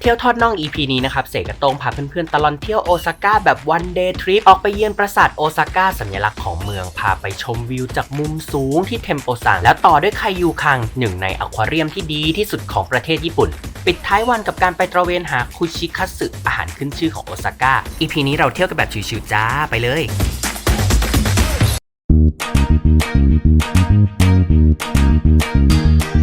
เที่ยวทอดน่อง EP นี้นะครับ เสกกระโตงพาเพื่อนๆ ตลอดเที่ยวโอซาก้าแบบวันเดย์ทริปออกไปเยือนปราสาทโอซาก้าสัญลักษณ์ของเมือง พาไปชมวิวจากมุมสูงที่เทมโปซังแล้วต่อด้วยไคยูคัง หนึ่งในอควาเรียมที่ดีที่สุดของประเทศญี่ปุ่น ปิดท้ายวันกับการไปตระเวนหาคุชิคัตสึอาหารขึ้นชื่อของโอซาก้า EP นี้เราเที่ยวกันแบบชิวๆจ้าไปเลย Thank you.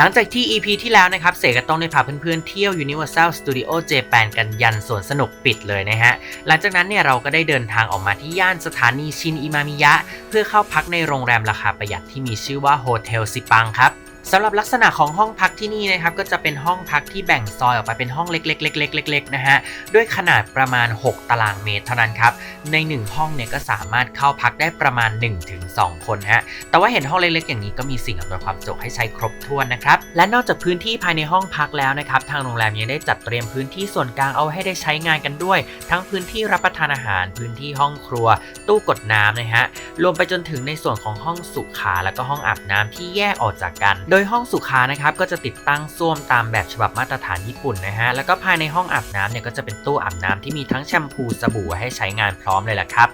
หลังจากที่ EP ที่แล้วนะครับ เสกก็ต้องได้พาเพื่อนๆเที่ยว Universal Studio Japan กันยันสวนสนุกปิดเลยนะฮะ หลังจากนั้นเนี่ยเราก็ได้เดินทางออกมาที่ย่านสถานีชินอิมามิยะ เพื่อเข้าพักในโรงแรมราคาประหยัดที่มีชื่อว่าโฮเทลซิปังครับ สำหรับลักษณะของห้องพักที่นี่นะครับก็จะเป็นห้องพักที่แบ่งซอยออกไปเป็นห้องเล็กๆๆๆๆๆนะฮะด้วยขนาดประมาณ 6 ตารางเมตรเท่านั้นครับใน 1 ห้องเนี่ยก็สามารถเข้าพักได้ประมาณ 1-2 คนฮะแต่ว่าเห็นห้องเล็กๆอย่างนี้ก็มีสิ่งอำนวยความสะดวกให้ใช้ครบถ้วนนะครับและนอกจากพื้นที่ภายในห้องพักแล้วนะครับทางโรงแรมยังได้จัดเตรียมพื้นที่ส่วนกลางเอาให้ได้ใช้งานกันด้วย ทั้งพื้นที่รับประทานอาหาร พื้นที่ห้องครัว ตู้กดน้ำนะฮะรวมไปจนถึงในส่วนของห้องสุขาแล้วก็ห้องอาบน้ำที่แยกออกจากกันโดยยห้องสุขานะครับก็จะติดตั้งส้วมตามแบบฉบับมาตรฐานญี่ปุ่นนะฮะแล้วก็ภายในห้องอาบน้ำเนี่ยก็จะเป็นตู้อาบน้ำที่มีทั้งแชมพูสบู่ให้ใช้งานพร้อมเลยล่ะครับ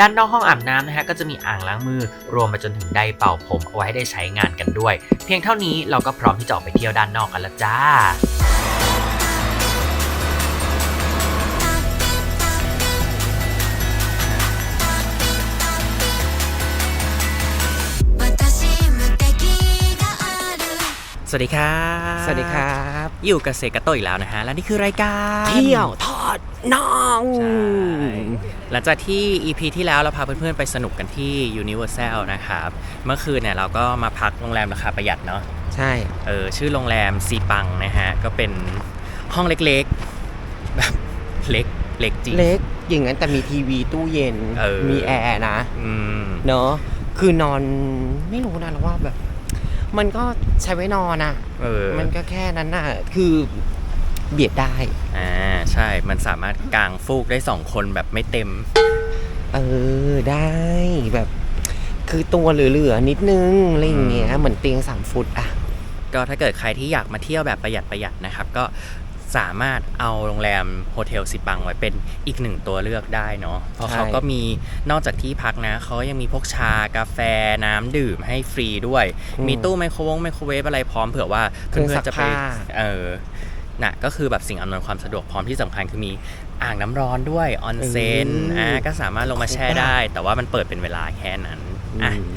ด้านนอกห้องอาบน้ำนะฮะก็จะมีอ่างล้างมือ รวมไปจนถึงไดเป่าผมเอาไว้ให้ได้ใช้งานกันด้วย เพียงเท่านี้เราก็พร้อมที่จะออกไปเที่ยวด้านนอกกันแล้วจ้า สวัสดีครับ สวัสดีครับ อยู่กับเซกาโตอีกแล้วนะฮะ และนี่คือรายการเที่ยวทอดน้องใช่หลังจากที่ EP ที่แล้วเราพาเพื่อนๆไปสนุกกันที่ Universal นะครับ เมื่อคืนเนี่ยเราก็มาพักโรงแรมราคาประหยัดเนาะ ใช่ เออ ชื่อโรงแรมซีปังนะฮะ ก็เป็นห้องเล็กๆ แบบเล็กเล็กจริง เล็ก อย่างนั้นแต่มีทีวีตู้เย็นเออมีแอร์นะอืมเนอะคือนอนไม่รู้นะเราว่าแบบ มันก็ใช้ไว้นอนอะ เออมันก็แค่นั้นน่ะ คือเบียดได้ อ่าใช่มันสามารถกางฟูกได้สองคนแบบไม่เต็ม เออได้แบบ คือตัวเหลือๆนิดนึงอะไรอย่างเงี้ยอืมเหมือนเตียงสามฟุตอะ ก็ถ้าเกิดใครที่อยากมาเที่ยวแบบประหยัดประหยัดนะครับ ก็ สามารถเอาโรงแรมโฮเทลซิปังไว้เป็นอีกหนึ่งตัวเลือกได้เนาะเพราะใช่เขาก็มีนอกจากที่พักนะเขายังมีพวกชากาแฟน้ำดื่มให้ฟรีด้วย มีตู้ไมโครวงไมโครเวฟอะไรพร้อมเผื่อว่าเครื่องเพื่ซัอนกๆจะไปผ้าเออน่ะก็คือแบบสิ่งอำนวยความสะดวกพร้อมที่สำคัญคือมีอ่างน้ำร้อนด้วยออนเซ็นอ่าก็สามารถลงมาแช่ได้ แต่ว่ามันเปิดเป็นเวลาแค่นั้นอะอืม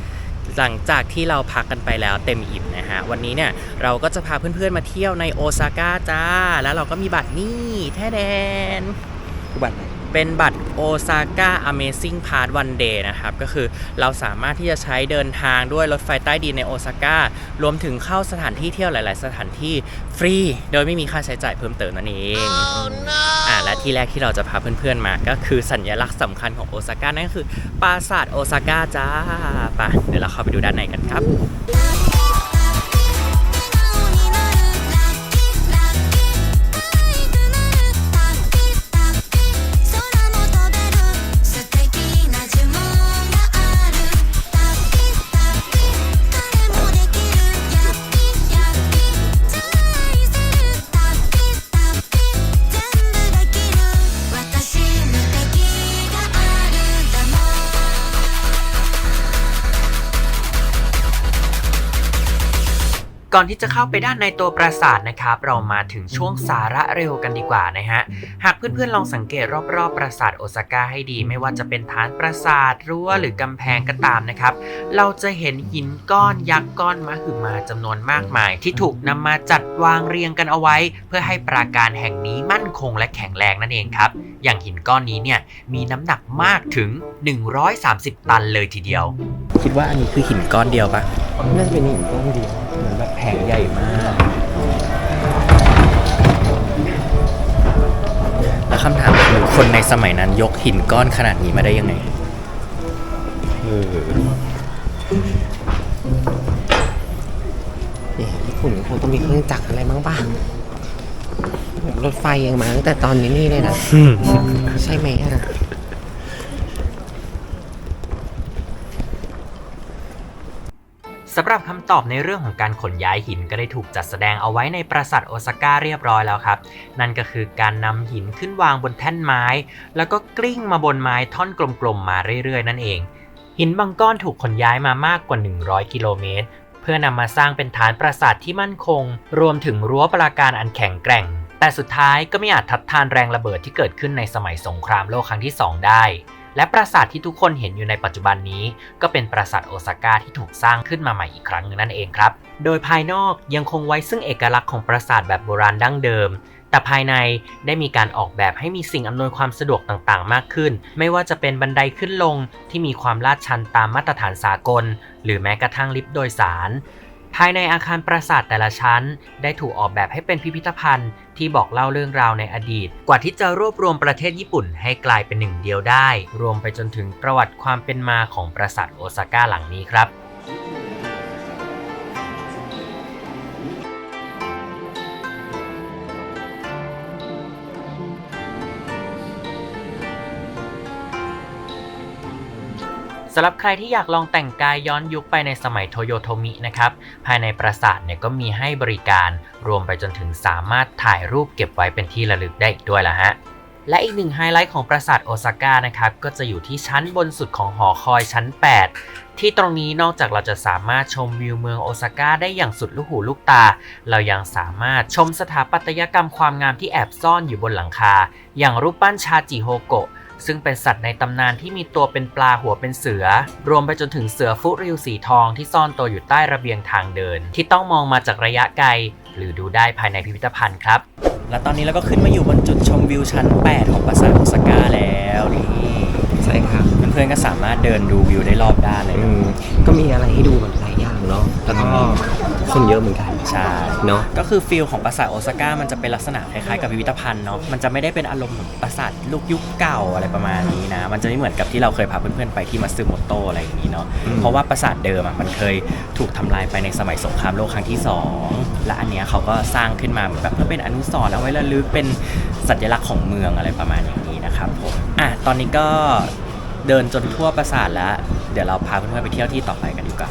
หลังจากที่เราพักกันไปแล้วเต็มอิ่มนะฮะ วันนี้เนี่ยเราก็จะพาเพื่อนๆมาเที่ยวในโอซาก้าจ้า แล้วเราก็มีบัตรนี่แท้แดนอุบัตรไหน เป็นบัตรโอซาก้า Amazing Part One Day นะครับ ก็คือเราสามารถที่จะใช้เดินทางด้วยรถไฟใต้ดินในโอซาก้ารวมถึงเข้าสถานที่เที่ยวหลาย ๆ สถานที่ฟรี โดยไม่มีค่าใช้จ่ายเพิ่มเติมนั่นเองอ่าและที่แรกที่เราจะพาเพื่อน ๆ มาก็คือสัญลักษณ์สำคัญของโอซาก้านั่นก็คือปราสาทโอซาก้าจ้าไปะเดี๋ยวเราเข้าไปดูด้านในกันครับ ก่อนที่จะเข้าไปด้านในตัวปราสาทนะครับ เรามาถึงช่วงสาระเร็วกันดีกว่านะฮะ หากเพื่อนๆลองสังเกตรอบๆ ปราสาทโอซาก้าให้ดี ไม่ว่าจะเป็นฐานปราสาทรั้วหรือกำแพงก็ตามนะครับ เราจะเห็นหินก้อนยักษ์ก้อนมหึมาจำนวนมากมาย ที่ถูกนำมาจัดวางเรียงกันเอาไว้ เพื่อให้ปราการแห่งนี้มั่นคงและแข็งแรงนั่นเองครับ อย่างหินก้อนนี้เนี่ยมีน้ำหนักมากถึง 130 ตันเลยทีเดียว คิดว่าอันนี้คือหินก้อนเดียวปะน่าจะเป็นหินก้อนเดียวเหมือน แบบแผงใหญ่มากแล้วแล้วคำถามคือคนในสมัยนั้นยกหินก้อนขนาดนี้มาได้ยังไงเออเนี่ยญี่ปุ่นคงต้องมีเครื่องจักรอะไรบ้างบ้างรถไฟยังมาตั้งแต่ตอนนี้นี่เลยนะ ใช่ไหมอะ สำหรับคำตอบในเรื่องของการขนย้ายหินก็ได้ถูกจัดแสดงเอาไว้ในปราสาทโอซาก้าเรียบร้อยแล้วครับ นั่นก็คือการนำหินขึ้นวางบนแท่นไม้ แล้วก็กลิ้งมาบนไม้ท่อนกลมๆมาเรื่อยๆ นั่นเอง หินบางก้อนถูกขนย้ายมามากกว่า 100 กิโลเมตร เพื่อนำมาสร้างเป็นฐานปราสาทที่มั่นคง รวมถึงรั้วปราการอันแข็งแกร่ง แต่สุดท้ายก็ไม่อาจทัดทานแรงระเบิดที่เกิดขึ้นในสมัยสงครามโลกครั้งที่สองได้ และปราสาทที่ทุกคนเห็นอยู่ในปัจจุบันนี้ ก็เป็นปราสาทโอซาก้าที่ถูกสร้างขึ้นมาใหม่อีกครั้งนึงนั่นเองครับ โดยภายนอกยังคงไว้ซึ่งเอกลักษณ์ของปราสาทแบบโบราณดั้งเดิม แต่ภายในได้มีการออกแบบให้มีสิ่งอำนวยความสะดวกต่างๆ มากขึ้น ไม่ว่าจะเป็นบันไดขึ้นลงที่มีความลาดชันตามมาตรฐานสากล หรือแม้กระทั่งลิฟต์โดยสาร ภายในอาคารปราสาทแต่ละชั้น ได้ถูกออกแบบให้เป็นพิพิธภัณฑ์ที่บอกเล่าเรื่องราวในอดีต กว่าที่จะรวบรวมประเทศญี่ปุ่นให้กลายเป็นหนึ่งเดียวได้ รวมไปจนถึงประวัติความเป็นมาของปราสาทโอซาก้าหลังนี้ครับ สำหรับใครที่อยากลองแต่งกายย้อนยุคไปในสมัยโทโยโทมินะครับ ภายในปราสาทเนี่ยก็มีให้บริการ รวมไปจนถึงสามารถถ่ายรูปเก็บไว้เป็นที่ระลึกได้อีกด้วยละฮะและอีกหนึ่งไฮไลท์ของปราสาทโอซาก้านะครับก็จะอยู่ที่ชั้นบนสุดของหอคอยชั้น 8 ที่ตรงนี้นอกจากเราจะสามารถชมวิวเมืองโอซาก้าได้อย่างสุดลูกหูลูกตา เรายังสามารถชมสถาปัตยกรรมความงามที่แอบซ่อนอยู่บนหลังคา อย่างรูปปั้นชาจิโฮโกะ ซึ่งเป็นสัตว์ในตำนานที่มีตัวเป็นปลาหัวเป็นเสือ รวมไปจนถึงเสือฟุริวสีทองที่ซ่อนตัวอยู่ใต้ระเบียงทางเดิน ที่ต้องมองมาจากระยะไกล หรือดูได้ภายในพิพิธภัณฑ์ครับ และตอนนี้เราก็ขึ้นมาอยู่บนจุดชมวิวชั้น 8 ของปราสาทโอซาก้าแล้วนี่ใช่ครับเพื่อนๆก็สามารถเดินดูวิวได้รอบด้านเลยอืมก็มีอะไรให้ดูแบบหลายอย่างเนาะแล้วก็คนเยอะเหมือนกัน ใช่เนาะก็คือฟิลของปราสาทโอซาก้ามันจะเป็นลักษณะคล้ายๆกับพิพิธภัณฑ์เนาะมันจะไม่ได้เป็นอารมณ์แบบปราสาทลูกยุคเก่าอะไรประมาณนี้นะ มันจะไม่เหมือนกับที่เราเคยพาเพื่อนๆไปที่มาซึโมโตะอะไรอย่างนี้เนาะเพราะว่าปราสาทเดิมอะมันเคยถูกทำลายไปในสมัยสงครามโลกครั้งที่2และอันเนี้ยเขาก็สร้างขึ้นมาเหมือนแบบเพื่อเป็นอนุสรณ์เอาไว้ระลึกเป็นสัญลักษณ์ของเมืองอะไรประมาณอย่างนี้นะครับผมอะตอนนี้ก็เดินจนทั่วปราสาทแล้ว เดี๋ยวเราพาเพื่อนๆไปเที่ยวที่ต่อไปกันดีกว่า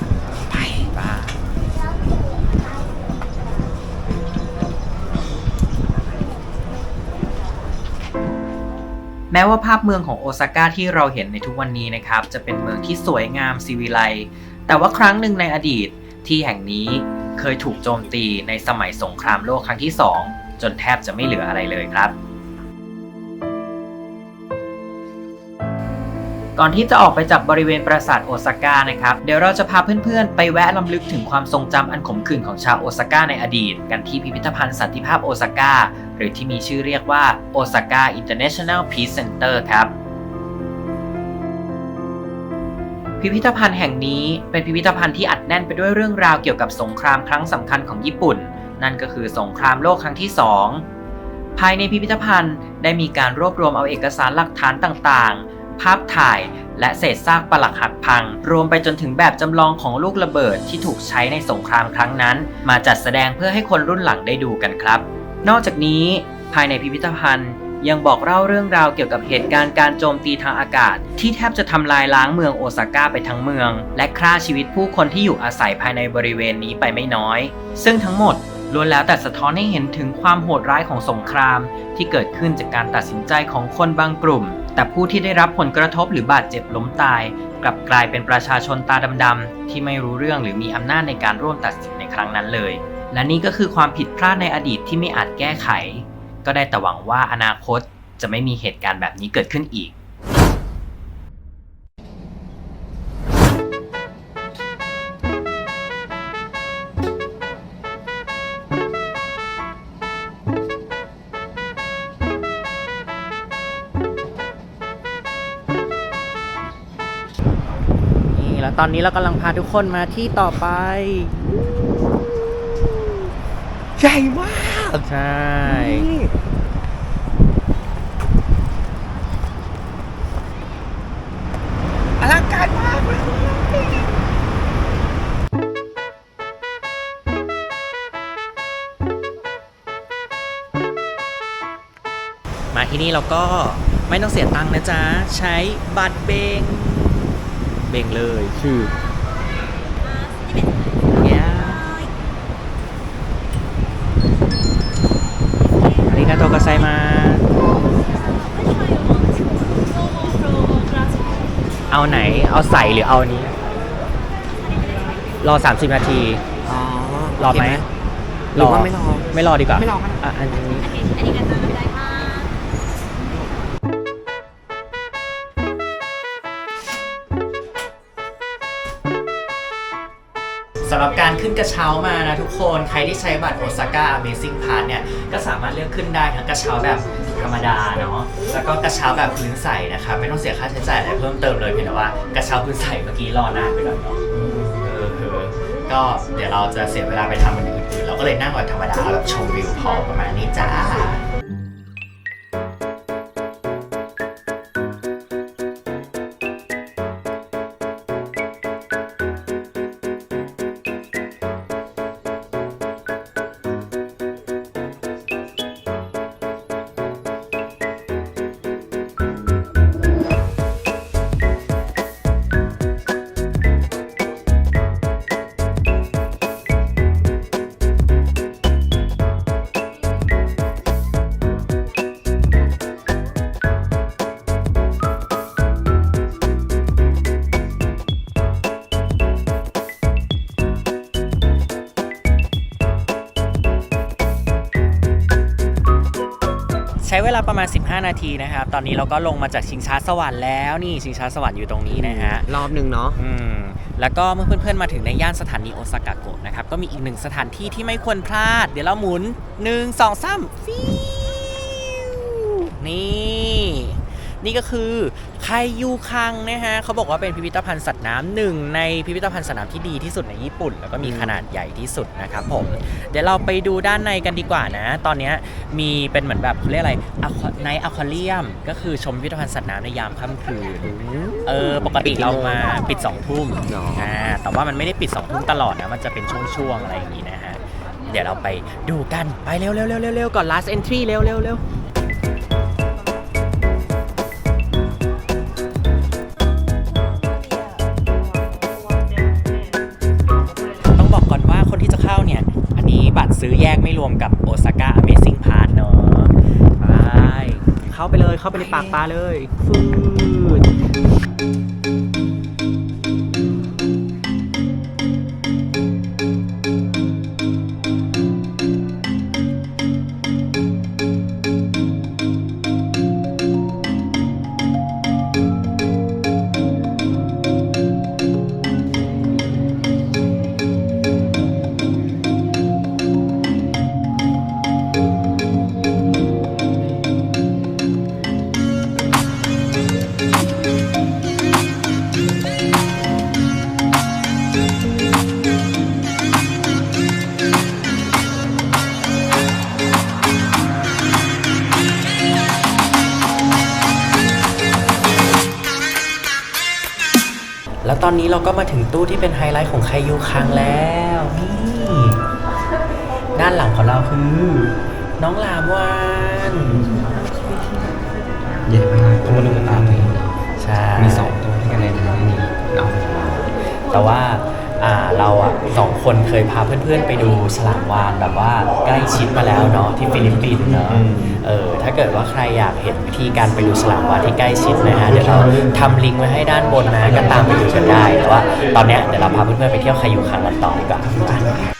แม้ว่าภาพเมืองของโอซาก้าที่เราเห็นในทุกวันนี้นะครับ จะเป็นเมืองที่สวยงามซีวิไลแต่ว่าครั้งหนึ่งในอดีตที่แห่งนี้เคยถูกโจมตีในสมัยสงครามโลกครั้งที่ 2 จนแทบจะไม่เหลืออะไรเลยครับ ก่อนที่จะออกไปจากบริเวณปราสาทโอซาก้านะครับ เดี๋ยวเราจะพาเพื่อนๆ ไปแวะลำลึกถึงความทรงจำอันขมขื่นของชาวโอซาก้าในอดีต กันที่พิพิธภัณฑ์สันติภาพโอซาก้าหรือที่มีชื่อเรียกว่าโอซาก้า International Peace Center ครับพิพิธภัณฑ์แห่งนี้เป็นพิพิธภัณฑ์ที่อัดแน่นไปด้วยเรื่องราวเกี่ยวกับสงครามครั้งสำคัญของญี่ปุ่น นั่นก็คือสงครามโลกครั้งที่ 2 ภายในพิพิธภัณฑ์ได้มีการรวบรวมเอาเอกสารหลักฐานต่างๆ ภาพถ่าย และเศษซากปลักหักพัง รวมไปจนถึงแบบจำลองของลูกระเบิดที่ถูกใช้ในสงครามครั้งนั้น มาจัดแสดงเพื่อให้คนรุ่นหลังได้ดูกันครับ นอกจากนี้ภายในพิพิธภัณฑ์ยังบอกเล่าเรื่องราวเกี่ยวกับเหตุการณ์การโจมตีทางอากาศ ที่แทบจะทำลายล้างเมืองโอซาก้าไปทั้งเมือง และฆ่าชีวิตผู้คนที่อยู่อาศัยภายในบริเวณนี้ไปไม่น้อย ซึ่งทั้งหมดล้วนแล้วแต่สะท้อนให้เห็นถึงความโหดร้ายของสงคราม ที่เกิดขึ้นจากการตัดสินใจของคนบางกลุ่ม แต่ผู้ที่ได้รับผลกระทบหรือบาดเจ็บล้มตาย กลับกลายเป็นประชาชนตาดำๆที่ไม่รู้เรื่องหรือมีอำนาจในการร่วมตัดสินในครั้งนั้นเลย และนี่ก็คือความผิดพลาดในอดีตที่ไม่อาจแก้ไข ก็ได้แต่หวังว่าอนาคตจะไม่มีเหตุการณ์แบบนี้เกิดขึ้นอีก ตอนนี้เรากำลังพาทุกคนมาที่ต่อไป ใหญ่มากใช่อลังการมากมาที่นี่เราก็ไม่ต้องเสียตังค์นะจ๊ะ ใช้บัตรเบง เบงเลยคือเนี่ยอาริกาโตกัไซมา เอาไหน เอาใส่หรือเอานี้ รอ 30 นาทีอ๋อรอไหมโเคหรือว่าไม่รอ ไม่รอดีกว่าไม่รอก็ได้ อะอันนี้ สำหรับการขึ้นกระเช้ามานะทุกคนใครที่ใช้บัตรโอซาก้า Amazing Pass เนี่ยก็สามารถเลือกขึ้นได้ทั้งกระเช้าแบบธรรมดาเนาะแล้วก็กระเช้าแบบพื้นใสนะครับไม่ต้องเสียค่าใช้จ่ายอะไรเพิ่มเติมเลยเพียงแต่ว่ากระเช้าพื้นใสเมื่อกี้รอนานไปหน่อยเนาะเออเออก็เดี๋ยวเราจะเสียเวลาไปทำมันอื่นๆเราก็เลยนั่งแบบธรรมดาแบบชมวิวพอประมาณนี้จ้า นาทีนะครับ ตอนนี้เราก็ลงมาจากชิงช้าสวรรค์แล้วนี่ชิงช้าสวรรค์อยู่ตรงนี้นะฮะ รอบหนึ่งเนาะอืมแล้วก็เมื่อเพื่อนๆมาถึงในย่านสถานีโอซากะโกะนะครับ ก็มีอีกหนึ่งสถานที่ที่ไม่ควรพลาด เดี๋ยวเราหมุน 1 2 3ฟิวนี่ นี่ก็คือไคยูคังนะฮะเขาบอกว่าเป็นพิพิธภัณฑ์สัตว์น้ำหนึ่งในพิพิธภัณฑ์สัตว์น้ำที่ดีที่สุดในญี่ปุ่น แล้วก็มีขนาดใหญ่ที่สุดนะครับผม เดี๋ยวเราไปดูด้านในกันดีกว่านะ ตอนเนี้ยมีเป็นเหมือนแบบเขาเรียกอะไรในอะควาเรียม ก็คือชมพิพิธภัณฑ์สัตว์น้ำในยามค่ำคืนเออปกติเรามาปิด2องทุ่มหรออ่อ่าแต่ว่ามันไม่ได้ปิด2องทุ่มตลอดนะมันจะเป็นช่วงๆอะไรอย่างนี้นะฮะเดี๋ยวเราไปดูกันไปเร็วๆเร็วๆเร็วๆก่อน last entry เร็วๆเร็วๆ เข้าไปในปากปลาเลยฟืด เราก็มาถึงตู้ที่เป็นไฮไลท์ของไคยูคังแล้วนี่ด้านหลังของเราคือ น้องลามวานใหญ่มากตัวนึงตามเลยใช่มีสองตัวที่กันเลยนะในนี้เนาะแต่ว่า อ่าเราอะสองคนเคยพาเพื่อนๆไปดูฉลามวานแบบว่าใกล้ชิดมาแล้วเนาะที่ฟิลิปปินส์เนาะเออถ้าเกิดว่าใครอยากเห็นวิธีการไปดูฉลามวานที่ใกล้ชิดนะฮะเดี๋ยวเราทำลิงก์ไว้ให้ด้านบนนะก็ตามไปดูกันได้แต่ว่าตอนเนี้ยเดี๋ยวเราพาเพื่อนๆไปเที่ยวคายูคังกันต่อดีกว่า「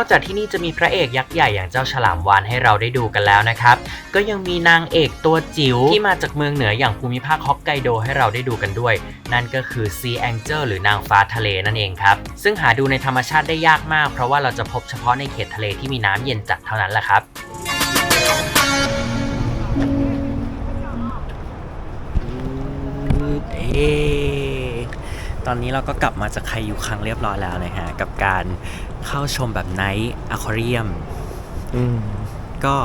อกจากที่นี่จะมีพระเอกยักษ์ใหญ่อย่างเจ้าฉลามวาฬให้เราได้ดูกันแล้วนะครับ ก็ยังมีนางเอกตัวจิ๋วที่มาจากเมืองเหนืออย่างภูมิภาคฮอกไกโดให้เราได้ดูกันด้วย นั่นก็คือ Sea Angel หรือนางฟ้าทะเลนั่นเองครับ ซึ่งหาดูในธรรมชาติได้ยากมาก เพราะว่าเราจะพบเฉพาะในเขตทะเลที่มีน้ำเย็นจัดเท่านั้นแหละครับเอ ตอนนี้เราก็กลับมาจากไคยูคังเรียบร้อยแล้วนะฮะ กับการเข้าชมแบบไนท์อะควาเรียมอืมก็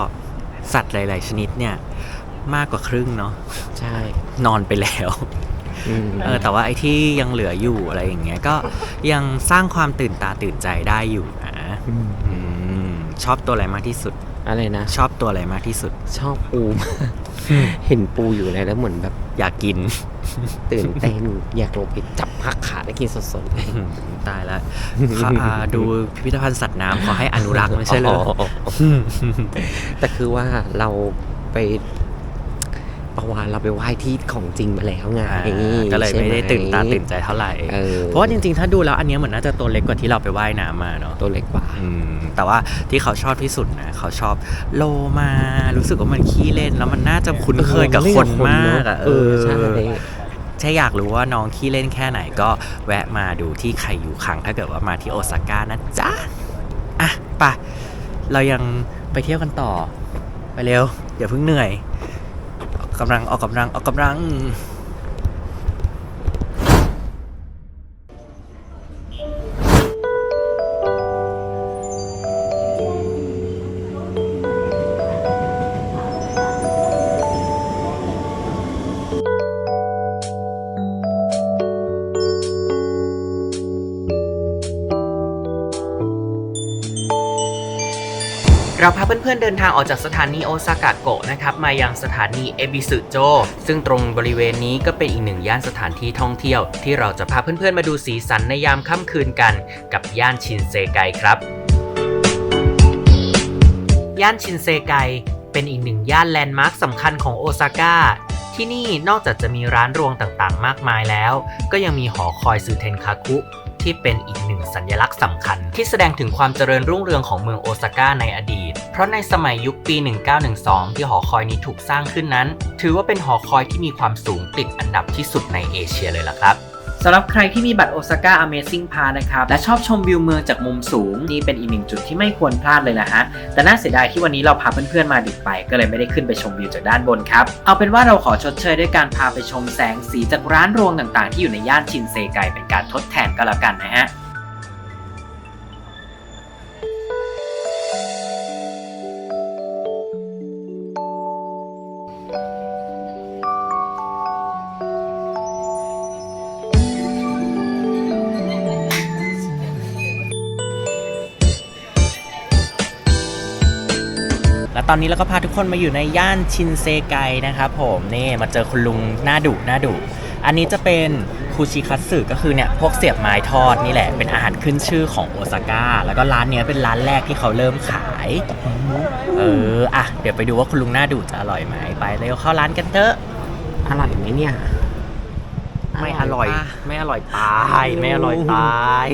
สัตว์หลาย ๆ ชนิดเนี่ย มากกว่าครึ่งเนาะใช่ นอนไปแล้วอืมเออแต่ว่าไอ้ที่ยังเหลืออยู่อะไรอย่างเงี้ยก็ยังสร้างความตื่นตาตื่นใจได้อยู่นะอืมอืมชอบตัวอะไรมากที่สุด อะไรนะ ชอบตัวอะไรมากที่สุด ชอบปูมากเห็นปูอยู่เลยแล้วเหมือนแบบอยากกิน ตื่นเต้นอยากลงไปจับพักขาได้กินสดๆเลยตายแล้วเขาอ่าดูพิพิธภัณฑ์สัตว์น้ำเขาให้อนุรักษ์ไม่ใช่เหรอแต่คือว่าเราไป ประวานเราไปไหว้ที่ของจริงมาแล้วไงอ่าก็เลยไม่ได้ตื่นตาตื่นใจเท่าไหร่เออเพราะว่าจริงๆ ถ้าดูแล้วอันเนี้ยเหมือนน่าจะตัวเล็กกว่าที่เราไปว่ายน้ำมาเนาะตัวเล็กกว่าอืมแต่ว่าที่เขาชอบที่สุดนะเขาชอบโลมารู้สึกว่ามันขี้เล่น แล้วมันน่าจะคุ้นเคยกับคนมากอะเออใช่ถ้าอยากรู้ว่าน้องขี้เล่นแค่ไหนก็แวะมาดูที่ไคยูคังถ้าเกิดว่ามาที่โอซาก้านะจ๊ะอะไปะเรายังไปเที่ยวกันต่อ ไปเร็วอย่าเพิ่งเหนื่อยออก กำลังออกกำลังออกกำลัง เราพาเพื่อนๆเดินทางออกจากสถานีโอซากะโกะนะครับมายังสถานีเอบิสึโจซึ่งตรงบริเวณนี้ก็เป็นอีกหนึ่งย่านสถานที่ท่องเที่ยว ที่เราจะพาเพื่อนๆมาดูสีสันในยามค่ำคืนกัน กับย่านชินเซไกครับย่านชินเซไกเป็นอีกหนึ่งย่านแลนด์มาร์คสำคัญของโอซาก้าที่นี่นอกจากจะมีร้านรวงต่างๆ มากมายแล้ว ก็ยังมีหอคอยซูเทนคาคุ ที่เป็นอีกหนึ่งสัญลักษณ์สำคัญ ที่แสดงถึงความเจริญรุ่งเรืองของเมืองโอซาก้าในอดีต เพราะในสมัยยุคปี 1912 ที่หอคอยนี้ถูกสร้างขึ้นนั้น ถือว่าเป็นหอคอยที่มีความสูงติดอันดับที่สุดในเอเชียเลยล่ะครับ สำหรับใครที่มีบัตรโอซาก้า Amazing Pass นะครับ และชอบชมวิวเมืองจากมุมสูง นี่เป็นอีกหนึ่งจุดที่ไม่ควรพลาดเลยนะฮะ แต่น่าเสียดายที่วันนี้เราพาเพื่อนๆมาดึกไป ก็เลยไม่ได้ขึ้นไปชมวิวจากด้านบนครับ เอาเป็นว่าเราขอชดเชยด้วยการพาไปชมแสงสีจากร้านรวงต่างๆ ที่อยู่ในย่านชินเซไกเป็นการทดแทนก็แล้วกันนะฮะ ตอนนี้เราก็พาทุกคนมาอยู่ในย่านชินเซไกนะครับผมนี่มาเจอคุณลุงหน้าดุหน้าดุอันนี้จะเป็นคูชิคัตสึก็คือเนี่ยพวกเสียบไม้ทอดนี่แหละเป็นอาหารขึ้นชื่อของโอซาก้าแล้วก็ร้านเนี้ยเป็นร้านแรกที่เขาเริ่มขายเอออะเดี๋ยวไปดูว่าคุณลุงหน้าดุจะอร่อยไหมไปเร็วเข้าร้านกันเถอะอร่อยไหมเนี่ย ไม่อร่อยปะไม่อร่อยตาย ไม่อร่อยตาย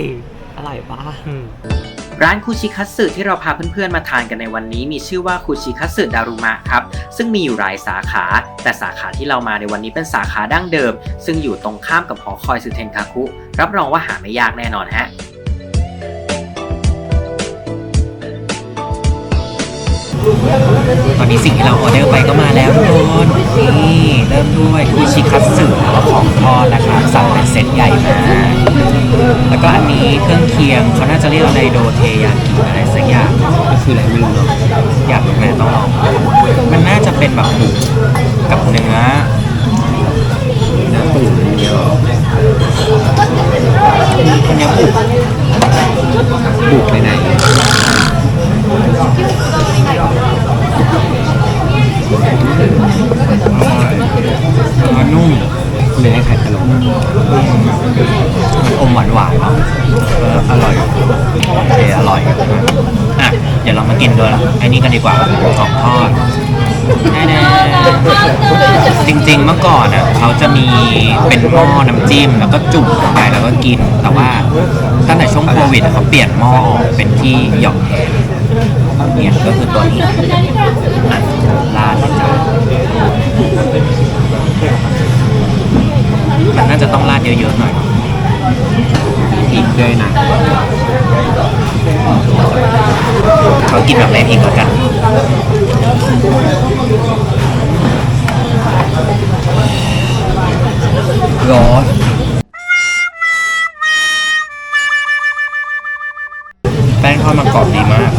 อร่อยปะ ร้านคูชิคัตสึที่เราพาเพื่อนๆมาทานกันในวันนี้ มีชื่อว่าคูชิคัตสึดารุมะครับ ซึ่งมีอยู่หลายสาขา แต่สาขาที่เรามาในวันนี้เป็นสาขาดั้งเดิม ซึ่งอยู่ตรงข้ามกับหอคอยสึเทนคาคุ รับรองว่าหาไม่ยากแน่นอนฮะ ตอนนี้สิ่งที่เราออเดอร์ไปก็มาแล้วทุกคนนี่เริ่มด้วยคุชิคัตสึแล้วก็ของทอดนะครับสั่งเป็นเซตใหญ่มาแล้วก็อันนี้เครื่องเคียงเขาน่าจะเรียกอะไรโดเทยากิอะไรสักอย่างก็คืออะไรไม่รู้เนาะอยากรู้ไหมต้องลองมันน่าจะเป็นแบบหมูกับเนื้อ นี่กันดีกว่าของทอดแน่ๆจริงริงๆเมื่อก่อนอะเขาจะมีเป็นหม้อน้ำจิ้มแล้วก็จุ่มลงไปแล้วก็กิน แต่ว่าตั้งแต่ช่วงโควิดอะเขาเปลี่ยนหม้อออกเป็นที่หยอกแทนเนี่ยก็คือตัวนี้อะราดเลยจ้ามันน่าจะต้องราดเยอะๆหน่อยอีกด้วยนะ เขากินแบบไม่พริกแล้วกันร้อนแป้งทอดมันกรอบดีมาก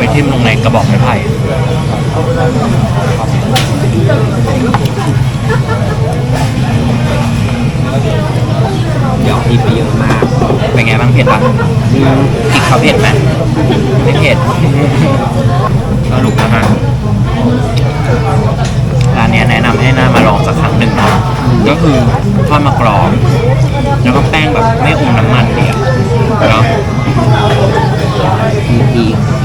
ไปทิ่มลงในกระบอกไม้ไผ่เดี๋ยวอีกไปเยอะมาก เป็นไงบ้างเผ็ดปะพริกเขาเผ็ดไหมไม่เผ็ดสรุปนะฮะร้านเนี้ยแนะนำให้หน้ามาลองสักครั้งหนึ่งนะก็คือทอดมากรอบแล้วก็แป้งแบบไม่อมน้ำมันเลยอะเนาะอีกอีกไข่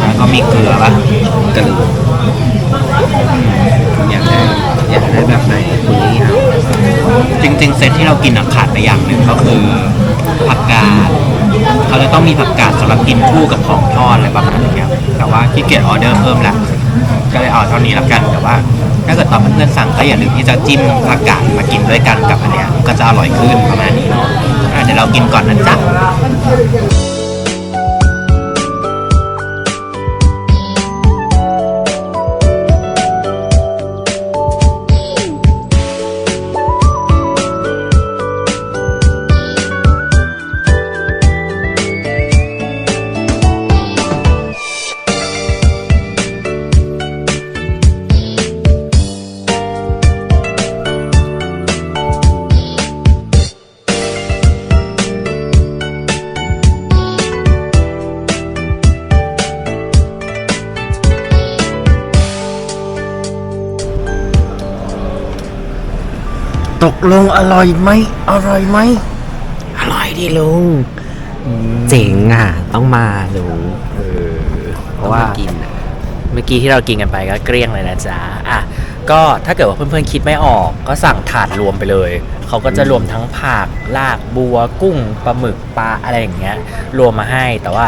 แล้วก็มีเกลือปะกระลืออยากได้อยากได้แบบไหนคุณนี่เอาจริงๆเซตที่เรากินอะขาดไปอย่างหนึ่งก็คือผักกาดเขาจะต้องมีผักกาดสำหรับกินคู่กับของทอดอะไรประมาณนี้ครับแต่ว่าขี้เกียจออเดอร์เพิ่มละก็เลยเอาเท่านี้แล้วกันแต่ว่า ถ้าเกิดตอนเพื่อนๆสั่งก็อย่าลืมที่จะจิ้มผักกาดมากินด้วยกันกับอันเนี้ยก็จะอร่อยขึ้นประมาณนี้เนาะ เดี๋ยวเรากินก่อนนะจ๊ะ ลงอร่อยไหมอร่อยไหมอร่อยดิลุงเจ๋งอะ ต้องมาลุงเออเพราะว่ากินอะเมื่อกี้ที่เรากินกันไปก็เกลี้ยงเลยนะจ๊ะอะก็ถ้าเกิดว่าเพื่อนๆคิดไม่ออก ก็สั่งถาดรวมไปเลย เขาก็จะรวมทั้งผักลากบัวกุ้งปลาหมึกปลาอะไรอย่างเงี้ย รวมมาให้แต่ว่า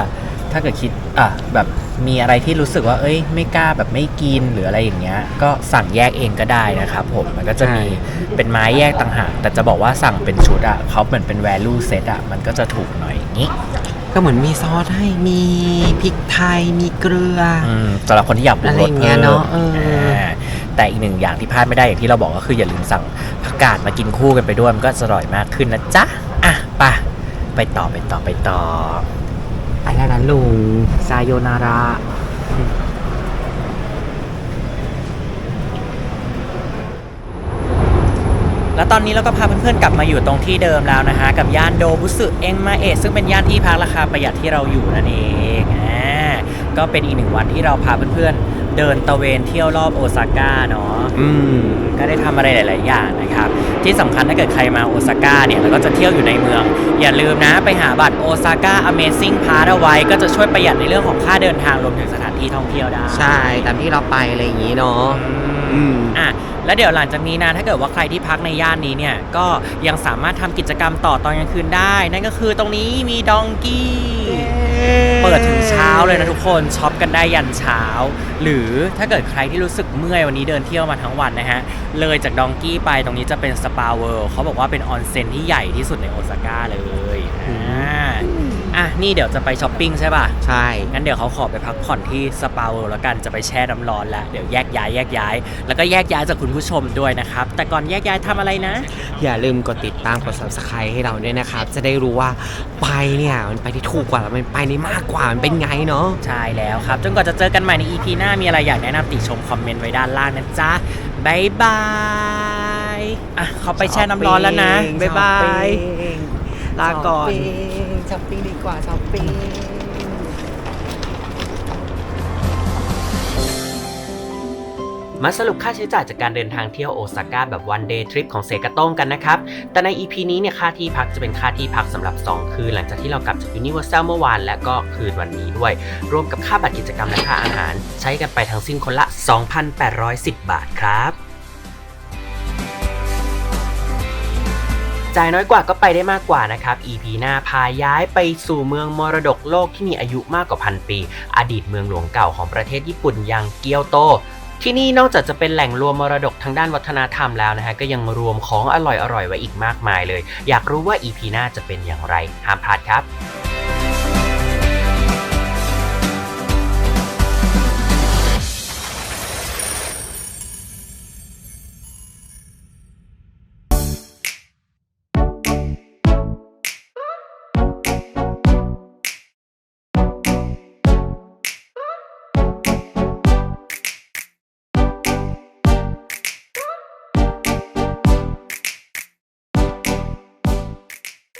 ถ้าเกิดคิดอะแบบ มีอะไรที่รู้สึกว่า เอ้ย ไม่กล้าแบบไม่กินหรืออะไรอย่างเงี้ย ก็สั่งแยกเองก็ได้นะครับผมมันก็จะมีเป็นไม้แยกต่างหากแต่จะบอกว่าสั่งเป็นชุดอะเขาเหมือนเป็น value set อะมันก็จะถูกหน่อยอย่างงี้ก็เหมือนมีซอสให้มีพริกไทยมีเกลืออืมสำหรับคนที่อยากปรุงอะไรรอสย่างเงี้เพิ่ยมเนอะเอออ่าแต่อีกหนึ่งอย่างที่พลาดไม่ได้อย่างที่เราบอกก็คืออย่าลืมสั่งผักกาดมากินคู่กันไปด้วยมันก็จะอร่อยมากขึ้นนะจ๊ะอะไปไปต่อไปต่อไปต่อ อะไรนะลุงซาโยนาระแล้วตอนนี้เราก็พาเพื่อนๆกลับมาอยู่ตรงที่เดิมแล้วนะฮะ กับย่านโดบุสึเอ็งมาเอะซึ่งเป็นย่านที่พักราคาประหยัดที่เราอยู่นั่นเองนะก็เป็นอีกหนึ่งวันที่เราพาเพื่อนๆ เดินตะเวนเที่ยวรอบโอซาก้าเนาะอืมก็ได้ทำอะไรหลาย ๆ อย่างนะครับ ที่สำคัญถ้าเกิดใครมาโอซาก้าเนี่ยแล้วก็จะเที่ยวอยู่ในเมือง อย่าลืมนะไปหาบัตรโอซาก้า Amazing Pass เอาไว้ ก็จะช่วยประหยัดในเรื่องของค่าเดินทางรวมถึงสถานที่ท่องเที่ยวได้ใช่ตามที่เราไปอะไรอย่างงี้เนาะอืม อะแล้วเดี๋ยวหลังจากนี้นะถ้าเกิดว่าใครที่พักในย่านนี้เนี่ยก็ยังสามารถทำกิจกรรมต่อตอนกลางคืนได้ นั่นก็คือตรงนี้มีดองกี้ เปิดถึงเช้าเลยนะทุกคนช็อปกันได้ยันเช้า หรือถ้าเกิดใครที่รู้สึกเมื่อยวันนี้เดินเที่ยวมาทั้งวันนะฮะ เลยจากดองกี้ไปตรงนี้จะเป็นสปาเวิลด์เขาบอกว่าเป็นออนเซ็นที่ใหญ่ที่สุดในโอซาก้าเลยอ่า อะนี่เดี๋ยวจะไปช้อปปิ้งใช่ป่ะ ใช่ งั้นเดี๋ยวเขาขอไปพักผ่อนที่สปาเวิลด์แล้วกันจะไปแช่น้ำร้อนแล้วเดี๋ยวแยกย้ายแยกย้าย แล้วก็แยกย้ายจากคุณผู้ชมด้วยนะครับ แต่ก่อนแยกย้ายทำอะไรนะ อย่าลืมกดติดตามกด subscribe ให้เราด้วยนะครับ จะได้รู้ว่าไปเนี่ยมันไปที่ถูกกว่าแล้วมันไปได้มากกว่ามันเป็นไงเนาะใช่แล้วครับ จนกว่าจะเจอกันใหม่ใน EP หน้ามีอะไรอยากแนะนำติชมคอมเมนต์ไว้ด้านล่างนะจ๊ะบายบายอะเขาไปแช่น้ำร้อนแล้วนะบ๊ายบายช้อปปิ้งลาก่อน ช้อปปิ้งดีกว่าช้อปปิ้งมาสรุปค่าใช้จ่ายจากการเดินทางเที่ยวโอซาก้าแบบวันเดย์ทริปของเซกาโต้งกันนะครับ แต่ใน EP นี้เนี่ยค่าที่พักจะเป็นค่าที่พักสำหรับ 2 คืน หลังจากที่เรากลับจากยูนิเวอร์แซลเมื่อวาน และก็คืนวันนี้ด้วย รวมกับค่าบัตรกิจกรรมและค่าอาหาร ใช้กันไปทั้งสิ้นคนละ 2,810 บาทครับ จ่ายน้อยกว่าก็ไปได้มากกว่านะครับ EP หน้าพาย้ายไปสู่เมืองมรดกโลกที่มีอายุมากกว่าพันปี อดีตเมืองหลวงเก่าของประเทศญี่ปุ่นอย่างเกียวโตที่นี่นอกจากจะเป็นแหล่งรวมมรดกทางด้านวัฒนธรรมแล้วนะฮะก็ยังรวมของอร่อยๆไว้อีกมากมายเลย อยากรู้ว่า EP หน้าจะเป็นอย่างไรห้ามพลาดครับ